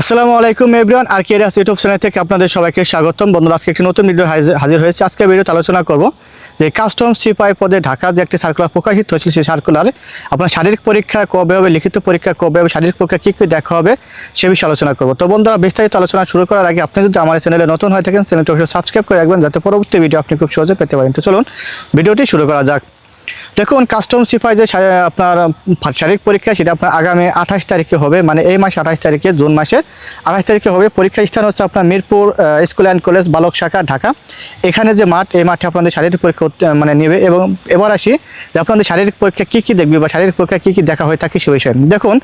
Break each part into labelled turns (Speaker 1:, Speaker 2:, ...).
Speaker 1: আসসালামু আলাইকুম এভরিওয়ান আর কেরিয়াস ইউটিউব চ্যানেল থেকে আপনাদের সবাইকে স্বাগতম। বন্ধুরা, আজকে একটি নতুন ভিডিও হাজির- হয়েছে। আজকে ভিডিওতে আলোচনা করব যে কাস্টম সিপাই পদে ঢাকার যে একটি সার্কুলার প্রকাশিত হয়েছিল, সেই সার্কুলারে আপনার শারীরিক পরীক্ষা কবে হবে, লিখিত পরীক্ষা কবে হবে, শারীরিক পরীক্ষা কী কী দেখা হবে, সে বিষয়ে আলোচনা করব। তো বন্ধুরা, বিস্তারিত আলোচনা শুরু করার আগে আপনি যদি আমার চ্যানেলে নতুন হয়ে থাকেন চ্যানেলটি অবশ্যই সাবস্ক্রাইব করে রাখবেন, যাতে পরবর্তী ভিডিও আপনি খুব সহজে পেতে পারেন। তো চলুন ভিডিওটি শুরু করা যাক। দেখুন কাস্টম যে আপনার শারীরিক পরীক্ষা, সেটা আপনার আগামী আঠাশ তারিখে হবে মানে এই মাস আঠাশ তারিখে, জুন মাসের আঠাশ তারিখে হবে। পরীক্ষা স্থান হচ্ছে আপনার মিরপুর স্কুল অ্যান্ড কলেজ, বালক শাখা, ঢাকা। এখানে যে মাঠ, এই মাঠে আপনাদের শারীরিক পরীক্ষা মানে নেবে। এবং এবার আসি যে আপনাদের শারীরিক পরীক্ষা কী কী দেখবে বা শারীরিক পরীক্ষা কী কী দেখা হয়ে থাকে সে বিষয়ে। দেখুন,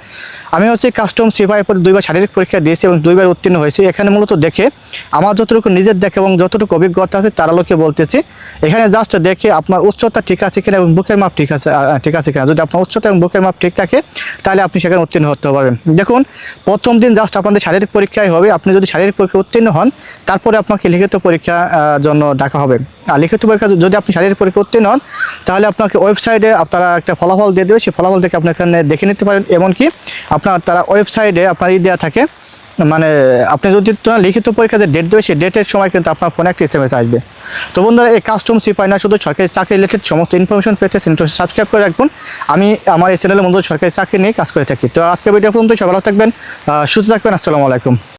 Speaker 1: আমি হচ্ছে কাস্টম সিপাই পরে দুইবার শারীরিক পরীক্ষা দিয়েছি এবং দুইবার উত্তীর্ণ হয়েছি। এখানে মূলত দেখে, আমার যতটুকু নিজের দেখে এবং যতটুকু অভিজ্ঞতা আছে, তার আলোকে বলতেছি। এখানে জাস্ট দেখে আপনার উচ্চতা ঠিক আছে কিনা এবং বুকের মাপ ঠিক আছে ঠিক আছে কিনা? যদি আপনার উচ্চতা এবং বুকের মাপ ঠিক থাকে, তাহলে আপনি সেখানে উত্তীর্ণ হতে পারবেন। দেখুন, প্রথম দিন জাস্ট আপনাদের শারীরিক পরীক্ষায় হবে। আপনি যদি শারীরিক পরীক্ষা উত্তীর্ণ হন, তারপরে আপনাকে লিখিত পরীক্ষা জন্য ডাকা হবে। আর লিখিত পরীক্ষা যদি আপনি শারীরিক পরীক্ষা উত্তীর্ণ হন, তাহলে আপনাকে ওয়েবসাইটে আপনারা একটা ফলাফল দিয়ে দেবে। সেই ফলাফল থেকে আপনি এখানে দেখে নিতে পারেন। এমনকি আপনার, তারা ওয়েবসাইটে আপনার ই দেওয়া থাকে মানে আপনি যদি লিখিত পরীক্ষাতে ডেট দেবে, সেই ডেটের সময় কিন্তু আপনার ফোনে একটা এসএমএস আসবে। তো বন্ধুরা, এই কাস্টম সিপাই না, শুধু সরকারি চাকরি রিলেটেড সমস্ত ইনফরমেশন পেতে সাবস্ক্রাইব করে রাখবেন। আমি আমার এই চ্যানেলের মধ্যে সরকারি চাকরি নিয়ে কাজ করে থাকি। তো আজকে ভিডিও পর্যন্ত সবাই থাকবেন সুস্থ থাকবেন, আসসালামু আলাইকুম।